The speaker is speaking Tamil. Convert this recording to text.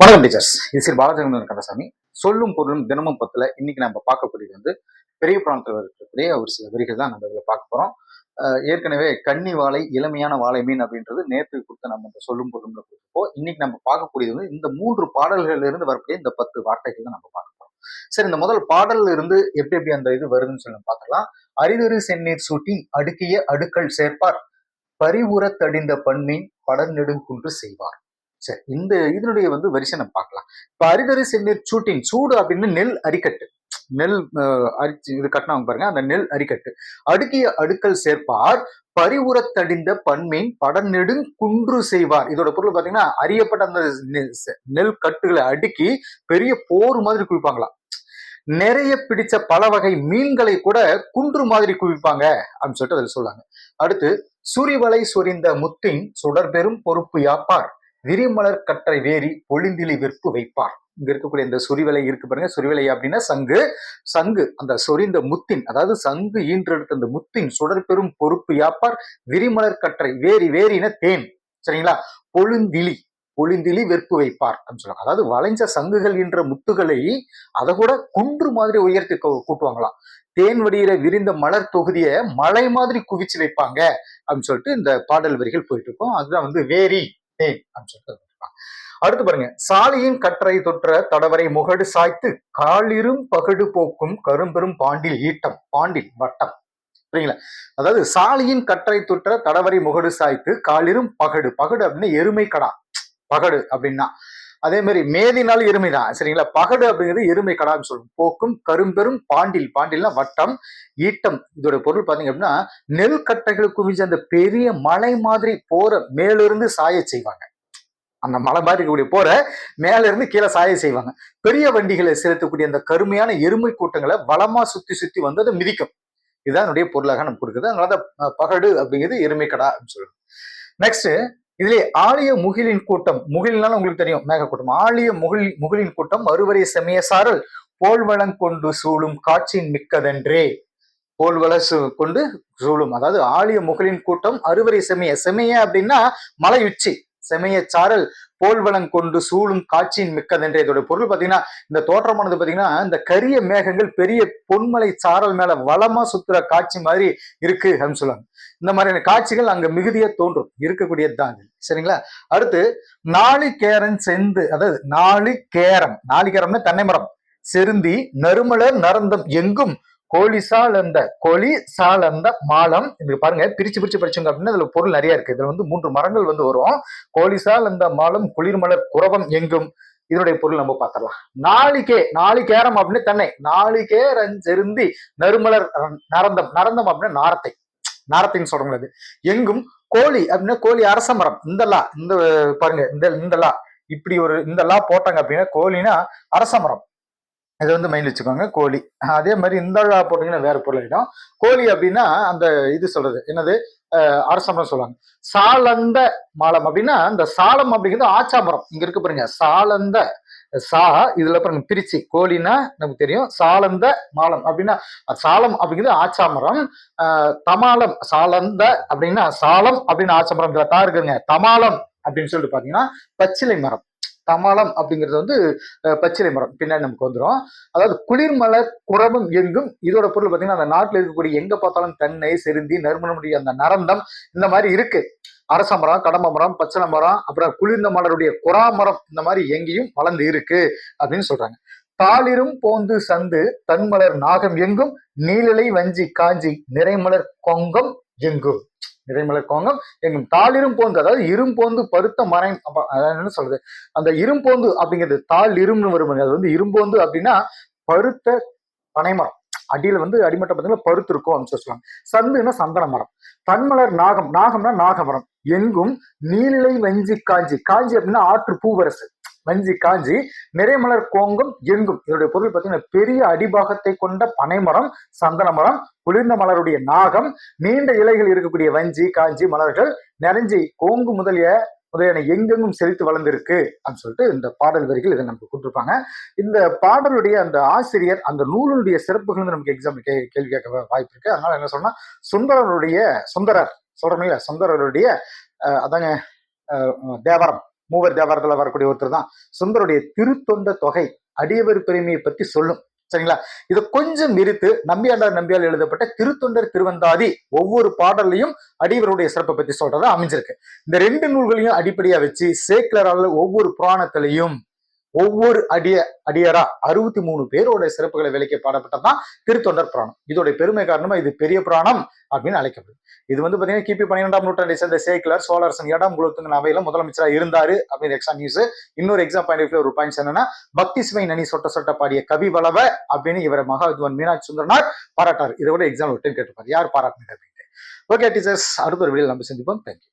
வணக்கம் டீச்சர்ஸ். இது ஸ்ரீ பாலச்சந்திரன் கந்தசாமி. சொல்லும் பொருளும் தினமும் பத்துல இன்னைக்கு நம்ம பார்க்கக்கூடியது வந்து பெரிய புராணத்தில் இருக்கக்கூடிய ஒரு சில வரிகள் தான் நம்ம இதில் பார்க்க போறோம். ஏற்கனவே கன்னி வாழை இளமையான வாழை மீன் அப்படின்றது நேற்று கொடுத்த நம்ம இந்த சொல்லும் பொருளும்ல கொடுத்துருப்போம். இன்னைக்கு நம்ம பார்க்கக்கூடியது வந்து இந்த மூன்று பாடல்கள்ல இருந்து வரக்கூடிய இந்த பத்து வார்த்தைகள் தான் நம்ம பார்க்க போறோம். சரி இந்த முதல் பாடல்ல இருந்து எப்படி எப்படி அந்த இது வருதுன்னு சொல்லி பார்த்துக்கலாம் அரிதரு செந்நீர் சூட்டி அடுக்கிய அடுக்கள் சேர்ப்பார். பரிவுற தடிந்த பண்மீன் படர் நெடுங்குன்று செய்வார். சரி இந்த இதனுடைய வந்து வரிசை பார்க்கலாம். இப்ப அரிதரு செந்நீர் சூட்டின் சூடு அப்படின்னு நெல் அரிக்கட்டு. நெல் அரிச்சு இது கட்டினாங்க பாருங்க அந்த நெல் அரிக்கட்டு. அடுக்கிய அடுக்கல் சேர்ப்பார் பரிவுரத்தடிந்த பன்மீன் படநெடுங் குன்று செய்வார். இதோட பொருள் பாத்தீங்கன்னா அறியப்பட்ட அந்த நெல் கட்டுகளை அடுக்கி பெரிய போர் மாதிரி குவிப்பாங்களாம். நிறைய பிடிச்ச பல வகை மீன்களை கூட குன்று மாதிரி குவிப்பாங்க அப்படின்னு சொல்லிட்டு அதில் சொல்லுவாங்க அடுத்து சுரிவலை சொரிந்த முத்தின் சுடர்பெரும் பொறுப்பு யாப்பார். விரிமலர் கற்றை வேரி பொழிந்திலி விற்பு வைப்பார். இங்க இருக்கக்கூடிய இந்த சுரிவலை இருக்கு பாருங்க. சுரிவலை அப்படின்னா சங்கு. சங்கு அந்த சொரிந்த முத்தின் அதாவது சங்கு ஈன்றெடுத்த அந்த முத்தின் சுடற்பெரும் பொறுப்பு யாப்பார்? விரிமலர் கற்றை வேரி வேரின தேன். சரிங்களா? பொழுந்திலி பொழிந்திலி வெற்பு வைப்பார் அப்படின்னு சொல்லுவாங்க. அதாவது வளைஞ்ச சங்குகள் என்ற முத்துகளை அதை கூட குன்று மாதிரி உயர்த்தி கூட்டுவாங்களாம். தேன் வடிகிற விரிந்த மலர் தொகுதியை மலை மாதிரி குவிச்சு வைப்பாங்க அப்படின்னு சொல்லிட்டு இந்த பாடல் வரிகள் போயிட்டு இருக்கோம். அதுதான் வந்து வேரி தேன் அப்படின்னு சொல்லிட்டு அடுத்து பாருங்க. சாலியின் கற்றை தொற்ற தடவரை முகடு சாய்த்து காலிரும் பகடு போக்கும் கரும்பெரும் பாண்டில் ஈட்டம் பாண்டில் வட்டம். புரியுங்களா அதாவது சாலியின் கற்றை தொற்ற தடவரை முகடு சாய்த்து காலிரும் பகடு. பகடு அப்படின்னா எருமை கடா. பகடு அப்படின்னா அதே மாதிரி மேதினால் எருமை தான். சரிங்களா? பகடு அப்படிங்கிறது எருமை கடான்னு சொல்லுவோம். போக்கும் கரும்பெரும் பாண்டில். பாண்டில்னா வட்டம் ஈட்டம். இதோட பொருள் பாத்தீங்க அப்படின்னா நெல் கட்டைகள் குவிஞ்ச அந்த பெரிய மலை மாதிரி போற மேலிருந்து சாய செய்வாங்க. அந்த மலை மாதிரி இருக்கக்கூடிய போற மேல இருந்து கீழே சாய செய்வாங்க. பெரிய வண்டிகளை செலுத்தக்கூடிய அந்த கருமையான எருமை கூட்டங்களை வளமா சுத்தி சுத்தி வந்து அதை மிதிக்கும். இதுதான் என்னுடைய பொருளாக நம்ம கொடுக்குது. அதனால தான், பகடு அப்படிங்கிறது எருமை கடா அப்படின்னு சொல்லுவோம் நெக்ஸ்ட் இதிலே ஆழிய முகிலின் கூட்டம் முகில்னால உங்களுக்கு தெரியும் மேக கூட்டம். ஆழிய முகில் முகிலின் கூட்டம் அறுவரை செமைய சாரல் போல்வளம் கொண்டு சூழும் காட்சியின் மிக்கதென்றே. போல்வள சு- கொண்டு சூழும். அதாவது ஆழிய முகிலின் கூட்டம் அறுவரை செமைய. செமைய அப்படின்னா மலை உச்சி செமைய சாரல் போல்வளம் கொண்டு சூழும் காட்சியின் மிக்கதென்றே இதோட பொருள் பாத்தீங்கன்னா இந்த தோற்றமானது பாத்தீங்கன்னா இந்த கரிய மேகங்கள் பெரிய பொன்மலை சாரல் மேல வளமா சுத்துற காட்சி மாதிரி இருக்கு அப்படின்னு சொல்லுவாங்க. இந்த மாதிரியான காட்சிகள் அங்க மிகுதியா தோன்றும். இருக்கக்கூடியதுதான் அது. சரிங்களா? அடுத்து நாளிகேரன் செந்து அதாவது நாளிகேரம். நாளிகேரம்னா தென்னை மரம். செருந்தி நறுமலர் நரந்தம் எங்கும் கோழி சாலந்த கோழி சால் அந்த மாலம் இது பாருங்க பிரிச்சு பிரிச்சு படிச்சோங்க அப்படின்னா இதுல பொருள் நிறைய இருக்கு. இதுல வந்து மூன்று மரங்கள் வந்து வரும். கோழி அந்த மாலம் குளிர்மலர் குரவம் எங்கும்? இதனுடைய பொருள் நம்ம பார்த்துடலாம். நாளிகே நாளிகேரம் அப்படின்னு தென்னை நாளைக்கே ரஞ்செருந்தி நறுமலர் நரந்தம். நரந்தம் அப்படின்னா நாரத்தை. நாரத்தைன்னு சொல்றோம்ல அது எங்கும்? கோழி அப்படின்னா கோழி அரச மரம். இந்த லா இந்த பாருங்க இந்த இந்த லா. இப்படி ஒரு இந்த லா போட்டாங்க அப்படின்னா கோழினா அரச மரம். இதை வந்து மைண்ட் வச்சுக்கோங்க கோழி. அதே மாதிரி இந்த போட்டீங்கன்னா வேற பொருள் ஆகிடும் கோழி அப்படின்னா அந்த இது சொல்றது என்னது? அரசமரம் சொல்லுவாங்க. சாலந்த மாலம் அப்படின்னா இந்த சாலம் அப்படிங்கிறது ஆச்சா மரம் இங்க இருக்கு பாருங்க சாலந்த சா இதுல பாருங்க பிரிச்சு. கோழினா நமக்கு தெரியும் சாலந்த மாலம் அப்படின்னா சாலம் அப்படிங்கிறது ஆச்சா மரம் தமாலம் சாலந்த அப்படின்னா சாலம் அப்படின்னு ஆச்சா மரம் தா இருக்குங்க தமாலம் அப்படின்னு சொல்லிட்டு பாத்தீங்கன்னா பச்சிலை மரம். தமாலம் அப்படிங்கிறது வந்து பச்சிலை மரம். பின்னாடி நமக்கு வந்துடும் அதாவது குளிர்மலர் குரபம் எங்கும் இதோட பொருள் பார்த்தீங்கன்னா அந்த நாட்டில் இருக்கக்கூடிய எங்க பார்த்தாலும் தென்னை செருந்தி நறுமணமுடைய அந்த நரந்தம் இந்த மாதிரி இருக்கு. அரச மரம் கடம்ப மரம் பச்சளை மரம் அப்புறம் குளிர்ந்த மலருடைய குறா மரம் இந்த மாதிரி எங்கேயும் வளர்ந்து இருக்கு அப்படின்னு சொல்றாங்க. தாளிரும் போந்து சந்து தன்மலர் நாகம் எங்கும் நீலிலை வஞ்சி காஞ்சி நிறைமலர் கொங்கம் எங்கும். நிறைமலர் கோங்கம் எங்கும் தாளிரும் போந்து அதாவது இரும்போந்து பருத்த மரம் அதாவது என்ன சொல்றது? அந்த இரும்போந்து அப்படிங்கிறது தாள் இரும்னு வரும் அது வந்து இரும்போந்து அப்படின்னா பருத்த பனைமரம். அடியில வந்து அடிமட்ட பார்த்தீங்கன்னா பருத்து இருக்கும் அப்படின்னு சொல்லி சொல்லுவாங்க. சந்துன்னா சந்தன மரம். தன்மலர் நாகம் நாகம்னா நாகமரம் எங்கும் நீலிலை வஞ்சி காஞ்சி. காஞ்சி அப்படின்னா ஆற்று பூவரசு. வஞ்சி காஞ்சி நிறைமலர் கோங்கும் எங்கும். இதனுடைய பொருள் பார்த்தீங்கன்னா பெரிய அடிபாகத்தை கொண்ட பனைமரம் சந்தன மரம் குளிர்ந்த மலருடைய நாகம் நீண்ட இலைகள் இருக்கக்கூடிய வஞ்சி காஞ்சி மலர்கள் நிறைஞ்சி கோங்கு முதலிய முதலியன எங்கெங்கும் செழித்து வளர்ந்திருக்கு அப்படின்னு சொல்லிட்டு இந்த பாடல் வரிகள் இதை நமக்கு கொடுத்துருப்பாங்க. இந்த பாடலுடைய அந்த ஆசிரியர் அந்த நூலுடைய சிறப்புகள் வந்து நமக்கு எக்ஸாம் கே கேள்வி கேட்க வாய்ப்பு இருக்கு. அதனால என்ன சொன்னா சுந்தரருடைய சுந்தரர் சொல்றோம் இல்லையா சுந்தரருடைய அதாங்க தேவரம். மூவர் தேவாரத்துல வரக்கூடிய ஒருத்தர் தான். சுந்தருடைய திருத்தொண்ட தொகை அடியவர் பெருமையை பத்தி சொல்லும். சரிங்களா? இதை கொஞ்சம் நிறுத்து நம்பியாண்டார் நம்பியால் எழுதப்பட்ட திருத்தொண்டர் திருவந்தாதி ஒவ்வொரு பாடல்லையும் அடியவருடைய சிறப்பை பத்தி சொல்றதா அமைஞ்சிருக்கு. இந்த ரெண்டு நூல்களையும் அடிப்படையா வச்சு சேக்கிலரால ஒவ்வொரு புராணத்திலையும் ஒவ்வொரு அடிய அடியரா அறுபத்தி மூணு பேரோட சிறப்புகளை விலைக்கு பாடப்பட்டதான் திருத்தொண்டர் புராணம். இதோட பெருமை காரணமா இது பெரிய புராணம் அப்படின்னு அழைக்கப்படுது. இது வந்து பாத்தீங்கன்னா கிபி பன்னிரெண்டாம் நூற்றாண்டை சேர்ந்த சேக்கிலர் சோழரசன் இடம் குலத்துங்க அவையில முதலமைச்சரா இருந்தாரு அப்படின்னு எக்ஸாம் நியூஸ் இன்னொரு எக்ஸாம் பாயிண்ட் ஒரு பாயிண்ட்ஸ் என்னன்னா பக்தி சுவை நனி சொட்ட சொட்ட பாடிய கவி வளவ அப்படின்னு இவரை மகாவித்வான் மீனாட்சி சுந்தரனார் பாராட்டார். இதை விட எக்ஸாம் விட்டு கேட்டுப்பாரு யார் பாராட்டினார் அப்படின்ட்டு ஓகே டீச்சர்ஸ் அடுத்த ஒரு வீடியோ நம்ம சந்திப்போம். தேங்க்யூ